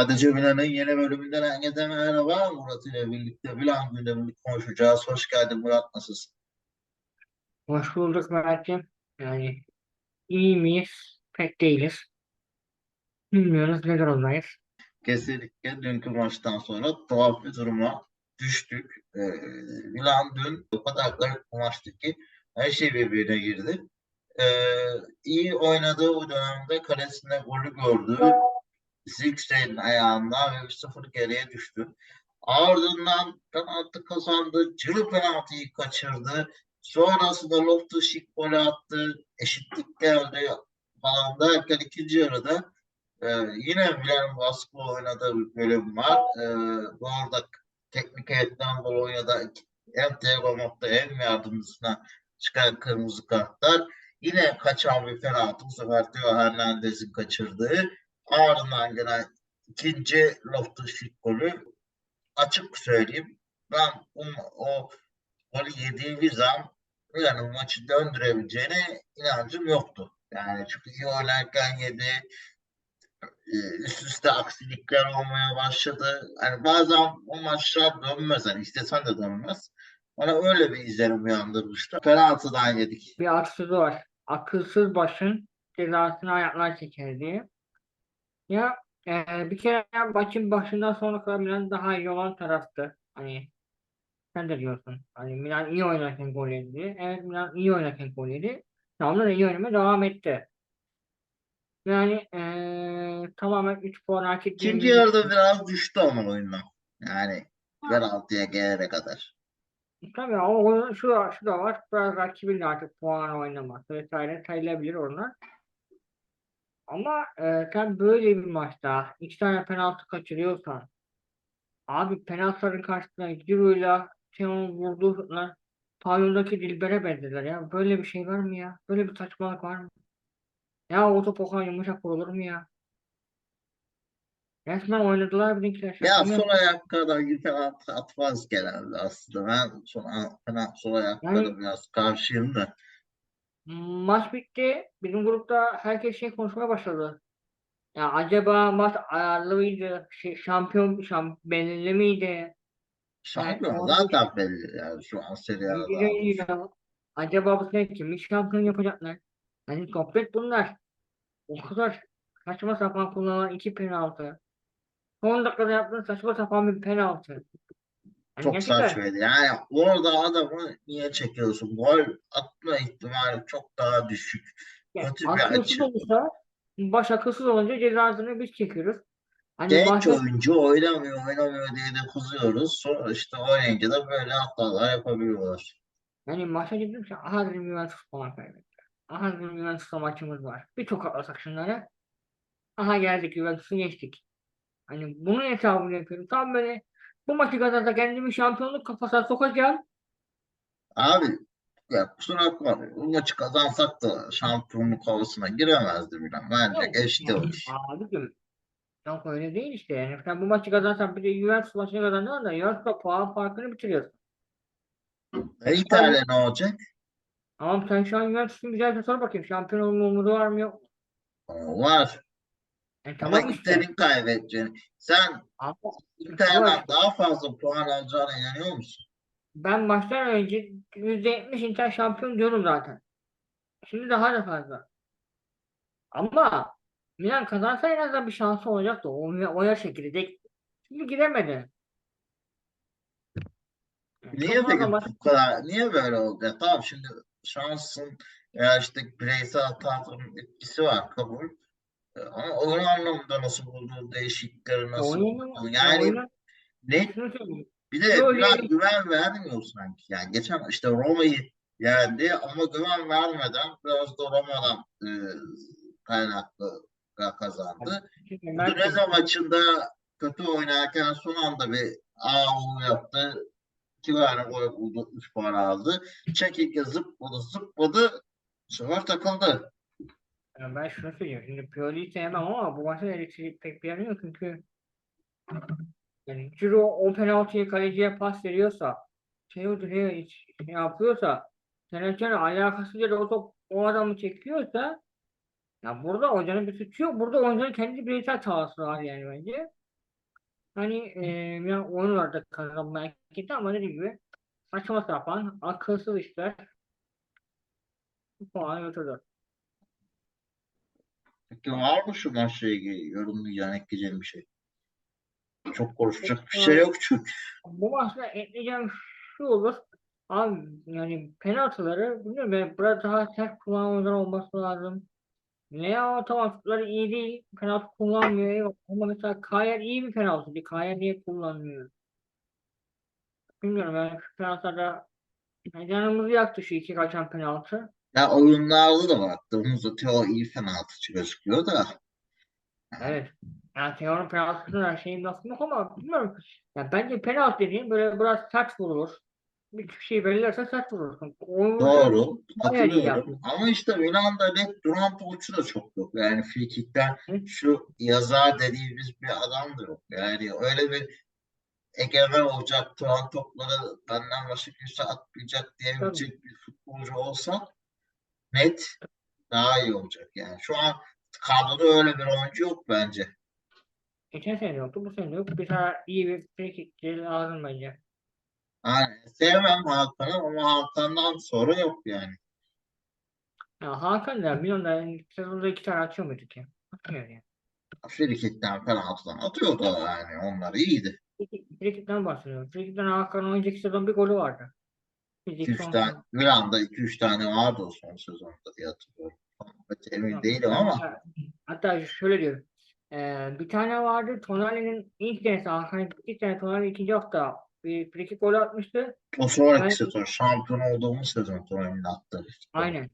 Sadece Milan'ın yeni bölümünden herkese merhaba. Murat ile birlikte Milan gündemini konuşacağız. Hoş geldin Murat, nasılsın? Hoş bulduk Mert'ciğim. Yani iyi miyiz? Pek değiliz. Bilmiyoruz ne durumdayız. Kesinlikle dünkü maçtan sonra tuhaf bir duruma düştük. Ee, Milan dün o kadar garip bir maçtı ki her şey birbirine girdi. Ee, iyi oynadığı o dönemde kalesinde golü gördü. Zirkzey'in ayağından ve 1-0 geriye düştü. Ardından penaltı kazandı. Cırı penaltıyı kaçırdı. Sonrasında Loftus-Cheek golü attı. Eşitlik geldi falan derken ikinci yarıda e, yine Milan baskı oynadığı bir bölüm var. E, bu arada teknik heyetten gol oynadı. Hem Thiago Motta hem yardımcısına çıkan kırmızı kartlar. Yine kaçan bir penaltı. Bu sefer Theo Hernandez'in kaçırdığı. Ardından gelen ikinci Loftus-Cheek golü açık söyleyeyim. Ben o, o golü yediğimiz an Milan'ın maçı döndürebileceğine inancım yoktu. Yani çünkü iyi oynarken yedi. e, Üst üste aksilikler olmaya başladı. Yani bazen o maçlar dönmez. Hani istesen de dönmez. Bana öyle bir izlenim uyandırmıştı. Penaltıdan yedik. Bir aksızı var. Akılsız başın cezasını ayaklar çeker diye. Ya eee, bir kere maçın başından sonra kadar Milan daha iyi olan taraftı. Hani sen de diyorsun. Hani Milan iyi oynarken gol yedi. Evet Milan iyi oynarken gol yedi. Ama da iyi oynamaya devam etti. Yani eee, tamamen 3 puan hak İkinci ettiğimizi yarıda biraz düştü ama oyundan. Yani penaltıya gelene kadar. Tabii onun şu, şu da var. Biraz rakibin artık puan oynaması vesaire sayılabilir onlar. Ama e, sen böyle bir maçta iki tane penaltı kaçırıyorsan abi penaltıların karşısında Giroud'la Teo'nun vurduğu şutlar pavyondaki Dilber'e benziyorlar ya. Böyle bir şey var mı ya? Böyle bir saçmalık var mı? Ya o top o kadar yumuşak vurulur mu ya? Resmen oynadılar bizimkiler. Ya sol ayaklardan bir penaltı atmaz genelde aslında. Ben sol, penaltı, sol ayaklara Yani- biraz karşıyım da. Maç bitti. Bizim grupta herkes şey konuşmaya başladı. Ya acaba maç ayarlı mıydı? Şey, şampiyon şam belirli miydi? Şampiyon orada- zaten belli yani şu an Serie A'da. Bilmiyorum ya. Acaba bu sene kimi şampiyon yapacaklar? Hani sohbet bunlar. O kadar saçma sapan kullanılan iki penaltı. Son dakikada yaptığın saçma sapan bir penaltı. Çok gerçekten saçmaydı. Yani orada adamı niye çekiyorsun? Gol atma ihtimali çok daha düşük. ya, kötü bir açı. olursa baş akılsız olunca cezasını biz çekiyoruz. Hani Genç başka oyuncu oynamıyor oynamıyor diye de kızıyoruz. Sonra işte oynayınca da böyle hatalar yapabiliyorlar. Yani maça dedim ki aha dedim Juventus puan kaybetti. Aha dedim Juventus'la maçımız var. Bir tokatlasak şunları. Aha geldik Juventus'u geçtik. Hani bunun hesabını yapıyorum. Tam böyle bu maçı kazansa kendimi şampiyonluk kafasına sokacağım. Abi ya kusura bakma. Bu maçı kazansak da şampiyonluk havasına giremezdi Milan. Bence Yok, geçti o yani iş. Abicim yok öyle değil işte yani. Sen bu maçı kazansan bir de Juventus maçını kazanıyorsun da Juventus'la puan farkını bitiriyorsun. E, İtalya ne olacak? Ama sen şu an Juventus'un güzel bir sor bakayım. Şampiyon olma umudu var mı yok mu? O var. E, Ama tamam işte. Inter'in kaybedeceğini. Sen Ama daha fazla puan alacağına inanıyor musun? Ben maçtan önce %70 Inter şampiyon diyorum zaten. Şimdi daha da fazla. Ama Milan kazansa en azından bir şansı olacaktı. O, o yarışa girecek. Şimdi giremedi. Niye çok peki bu kadar? Niye böyle oldu? Ya tamam şimdi şansın ya işte bireysel hataların etkisi var kabul. Ama oyun anlamında nasıl buldun? Değişiklikleri nasıl buldun? Yani ne bir de Böyle- biraz güven vermiyor sanki. Yani geçen işte Roma'yı yendi ama güven vermeden biraz da Roma'dan e, kaynaklı kazandı. Udinese Mert'im, maçında kötü oynarken son anda bir AU yaptı. İki tane gol buldu. Üç puan aldı. Çekirge zıpladı zıpladı. Bu sefer takıldı. Yani ben şunu söyleyeyim. Şimdi Pioli'yi sevmem ama bu maçta elektrik pek bir yanı yok çünkü yani Ciro o penaltıyı kaleciye pas veriyorsa şey o direğe hiç şey yapıyorsa Senetçen'e alakasızca da o top o adamı çekiyorsa ya burada hocanın bir suçu yok. Burada hocanın kendi bireysel hatası var yani bence. Hani e, Milan oyunlarda kazanmaya gitti ama dediğim gibi saçma sapan, akılsız işler bu puanı götürdü. Peki var mı şu maçla ilgili yorumlayacağın, ekleyeceğin bir şey? Çok konuşacak bir şey yok çünkü. Bu maçta ekleyeceğim şu olur. Abi yani penaltıları bilmiyorum ben biraz daha sert kullanmalar olması lazım. Leo otomatikleri iyi değil. Penaltı kullanmıyor. eyvallah. Ama mesela Kayer iyi bir penaltı değil. Kayer niye kullanmıyor? Bilmiyorum yani şu penaltıda yani canımızı yaktı şu iki kaçan penaltı. Ya oyunlarda da baktığımızda Teo iyi penaltıcı gözüküyor da. Evet. Yani Teo'nun penaltısına şeyin lafı yok ama bilmiyorum. Ya bence penaltı dediğin böyle biraz sert vurulur. Bir şey belirlerse sert vurursun. Oyun Doğru. yaptı. Ama işte Milan'da net duran topçu da çok yok. Yani frikikten şu yazar dediğimiz bir adam da yok. Yani öyle bir egemen olacak, duran topları benden başka kimse atmayacak diyebilecek bir futbolcu olsa net daha iyi olacak. Yani şu an kadroda öyle bir oyuncu yok bence. Geçen sene yoktu, bu sene yok. Bir tane iyi bir frikikçi lazım bence. Yani sevmem Hakan'ı ama Hakan'dan sonra yok yani. Ya Hakan da Milan'da sezonda iki tane atıyor muydu ki? Atmıyor yani. Frikikten penaltıdan atıyordu yani. Onlar iyiydi. Frikikten bahsediyorum. Frikikten Hakan'ın önceki sezon bir golü vardı. Biz ilk 2-3 son tane, sezon- Milan'da 2-3 tane vardı o son sezonda diye hatırlıyorum. Emin değilim ama hatta- şöyle diyorum. Ee, bir tane vardı. Tonali'nin ilk senesi Hakan'ın ilk sene Tonali ikinci hafta bir frikik golü atmıştı. o sonraki Ben- sezon şampiyon olduğumuz sezon Tonali'nin attı. Aynen.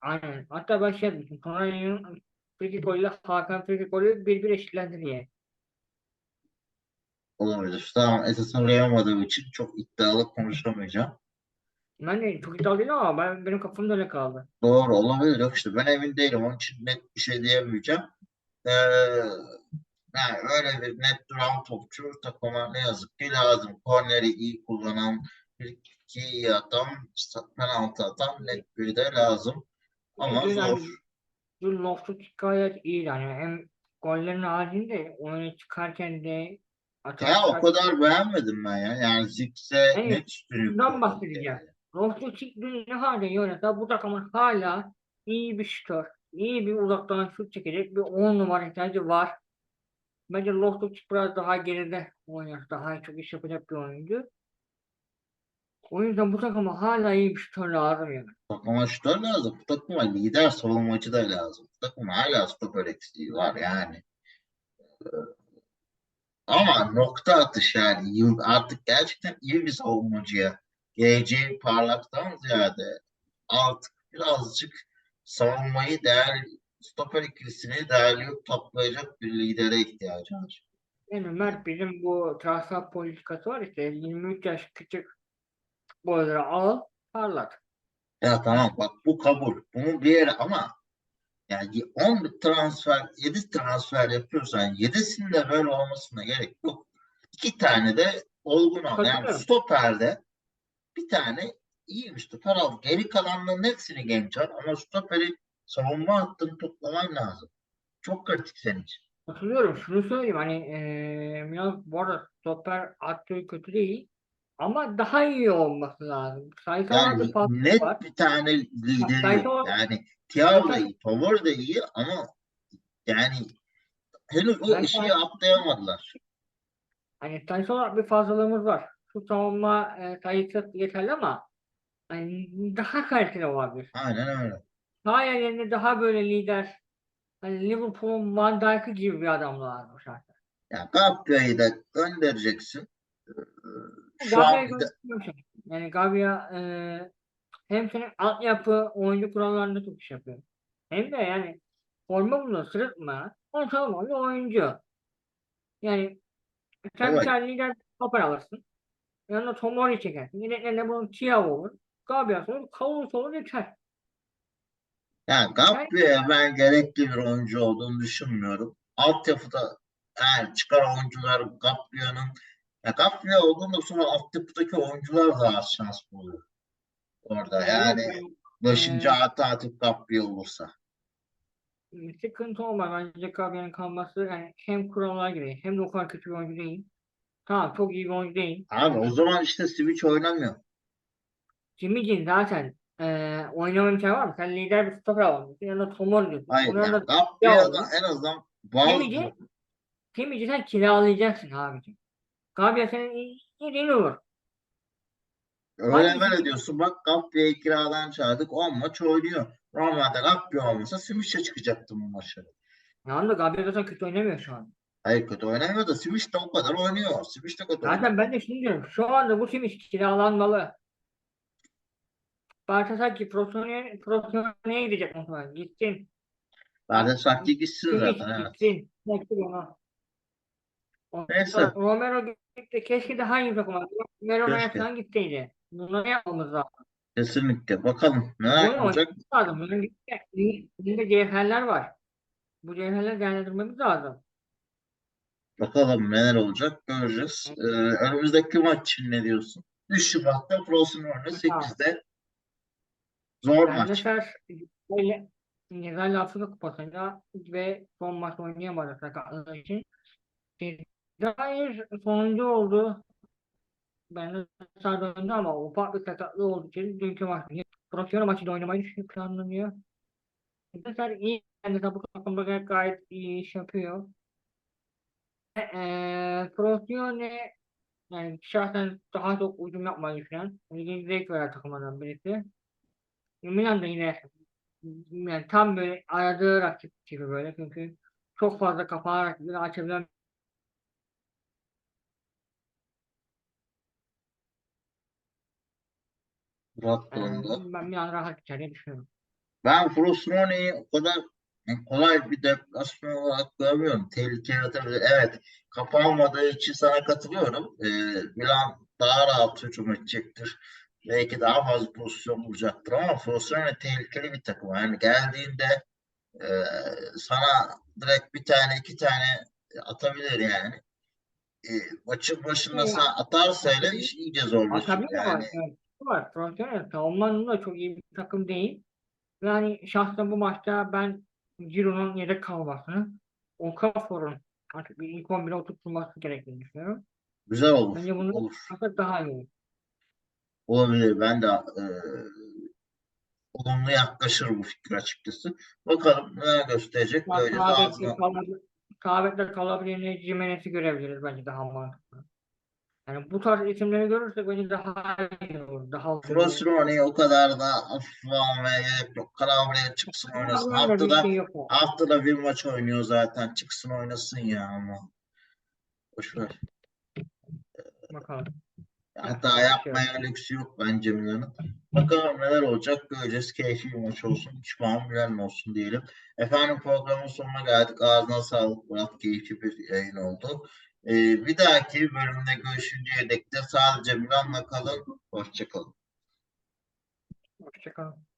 Aynen. Hatta ben şey yapmıştım. Tonali'nin frikik golüyle Hakan frikik golü bir bir eşitlendi diye. Olabilir. Tamam esas arayamadığım için çok iddialı konuşamayacağım. Ben de çok iddialı değilim ama ben, benim kafamda öyle kaldı. Doğru olabilir. Yok işte ben emin değilim. Onun için net bir şey diyemeyeceğim. Ee, yani öyle bir net duran topçu takıma ne yazık ki lazım. Korneri iyi kullanan, bir iki iyi atan, penaltı atan net biri de lazım. Ama Dün zor. Dün Loftus gayet iyi yani. Hem gollerin haricinde oyuna çıkarken de atak Ya o kadar beğenmedim ben ya. Yani Ziggs'e Evet, net üstünlük bundan bahsedeceğim. yani. Dün ne halde oynasa bu takımın hala iyi bir şutör, iyi bir uzaktan şut çekecek bir 10 numara ihtiyacı var. Bence Loftus biraz daha geride oynar. Daha çok iş yapacak bir oyuncu. O yüzden bu takıma hala iyi bir şutör lazım yani. Takıma şutör lazım. Bu takıma lider savunmacı da lazım. Bu takıma hala stoper eksiği var yani. Ama nokta atış yani artık gerçekten iyi bir savunmacıya geleceği parlaktan ziyade artık birazcık savunmayı değer stoper ikilisini değerli toplayacak bir lidere ihtiyacı var. Yani Mert bizim bu transfer politikası var işte 23 yaş küçük boyları al parlat. Ya tamam bak bu kabul. Bunu bir yere ama yani 10 transfer, 7 transfer yapıyorsan 7'sinde böyle olmasına gerek yok. İki tane de olgun al. Yani stoperde bir tane iyi bir stoper al. Geri kalanların hepsini genç al ama stoperi savunma hattını toplaman lazım. Çok kritik senin için. Hatırlıyorum şunu söyleyeyim hani eee Milan bu arada stoper attığı kötü değil ama daha iyi olması lazım. Sayısal Yani net var. bir tane lideri yok. olarak- Yani Thiago da iyi, Pavard da iyi ama yani henüz o Sayfa- işi atlayamadılar. Hani sayısal olarak bir fazlalığımız var. Şu savunma e, sayısı yeterli ama hani daha kaliteli olabilir. Aynen öyle. Daha yerlerinde daha böyle lider hani Liverpool'un Van Dijk'ı gibi bir adam lazım şartta. Ya Gabriel'i de göndereceksin. Ee, Şu an Gabriel de, göstermişim. Yani Gabriel e, hem senin altyapı oyuncu kurallarında çok iş yapıyor. Hem de yani forma bunu sırıtma. Ortalama bir oyuncu. Yani sen Evet. bir tane lider stoper alırsın. Yanına Tomori çekersin. Yedeklerine bunun Thiago olur. Gabriel olur. Kavus olur yeter. yani Gabriel'e ben gerekli bir oyuncu olduğunu düşünmüyorum. Altyapıda eğer çıkar oyuncular Gabriel'in ya Gabriel olduğunda sonra altyapıdaki oyuncular da az şans buluyor. Orada yani Yani, 5. e, artı artık Gabriel olursa. sıkıntı olmaz. Bence Gabriel'in kalması yani hem kurallara göre hem de o kadar kötü bir oyuncu değil. Tamam çok iyi bir oyuncu değil. Abi o zaman işte Switch oynamıyor. Jimmy'cin zaten eee oynama imkanı var mı? Sen lider bir stoper almışsın. Yanında Tomor diyorsun. Hayır Onun yani yanında Gabriel'den en azından Jimmy'ci Jimmy'ci sen kiralayacaksın abicim. Gabriel senin iyi- iyi olur. öyle böyle diyorsun. Bak Gabriel'i kiradan çağırdık 10 maç oynuyor. Normalde Gabriel olmasa Switch'e çıkacaktı bu maçı. Yani da Gabriel zaten kötü oynamıyor şu an. Hayır kötü oynamıyor da Switch de o kadar oynuyor. Switch de kötü oynuyor. Zaten ben de şunu diyorum. Şu anda bu iş kiralanmalı. Barça sanki profesyonel, profesyonel gidecek muhtemelen. Gitsin. Zaten Sakki gitsin Kim zaten. Evet. gitsin. Bekle ona. Ondan Neyse. Romero gitti. Keşke de hangi takıma? Romero Keşke. falan gittiydi. Bunları yapmamız lazım. Kesinlikle. Bakalım neler Bunu olacak. oynamamız lazım. Bunun. Elinde cevherler var. Bu cevherleri değerlendirmemiz lazım. Bakalım neler olacak göreceğiz. Ee, önümüzdeki maç için ne diyorsun? 3 Şubat'ta Frosinone 8'de. Zor Ben maç. İngilizler Afrika Kupası'nda ve son maç oynayamadı sakatlığı için. Cezayir sonuncu oldu. Ben de sağ döndü ama ufak bir sakatlığı olduğu için dünkü maç profesyonel maçı da oynamayı düşünüyor, planlanıyor. Mesela iyi bu takımda gayet, gayet iyi iş yapıyor. Eee profesyonel yani şahsen daha çok ucum yapmayı düşünen, ilginç zevk veren takımlardan birisi. Milan da yine yani tam böyle aradığı rakip gibi böyle çünkü çok fazla kapağı rakipleri açabilen Murat yani Kurum'da. ben Milan rahat geçer diye düşünüyorum. Ben Frosinone'yi o kadar kolay bir deplasman olarak görmüyorum. Tehlike yaratabilir. Evet. Kapanmadığı için sana katılıyorum. Ee, Milan daha rahat hücum edecektir. Belki daha fazla pozisyon bulacaktır ama Frosinone tehlikeli bir takım. Yani geldiğinde e, sana direkt bir tane iki tane atabilir yani. E, maçın başında Ya, sana atarsa hele iş iyice zorlaşır yani. Evet. Var. Profesyonel savunmanın da çok iyi bir takım değil. Yani şahsen bu maçta ben Giroud'un yedek kalmasını Okafor'un artık bir ilk 11'e oturtulması gerektiğini düşünüyorum. Güzel olur. Bence bunu Olur. daha iyi olur. Olabilir. Ben de e, olumlu yaklaşır bu fikir açıkçası. Bakalım neler gösterecek. Sabek'te Ağzına, kalabilir, Sabek'te kalabilir Jimenez'i görebiliriz bence daha mantıklı. Yani bu tarz isimleri görürsek bence daha iyi olur. Daha Frosinone'yi o kadar da hafife almaya gerek yok. Calabria çıksın oynasın. Öyle bir Haftada, şey yok o. haftada bir maç oynuyor zaten. Çıksın oynasın ya ama. Boşver. Bakalım. Hatta yapmaya lüksü yok bence Milan'ın. Bakalım neler olacak göreceğiz. Keyifli bir maç olsun. 3 puan Milan olsun diyelim. Efendim programın sonuna geldik. Ağzına sağlık Murat. Keyifli bir yayın oldu. Ee, bir dahaki bölümde görüşünceye dek de sadece Milan'la kalın. Hoşçakalın. Hoşçakalın.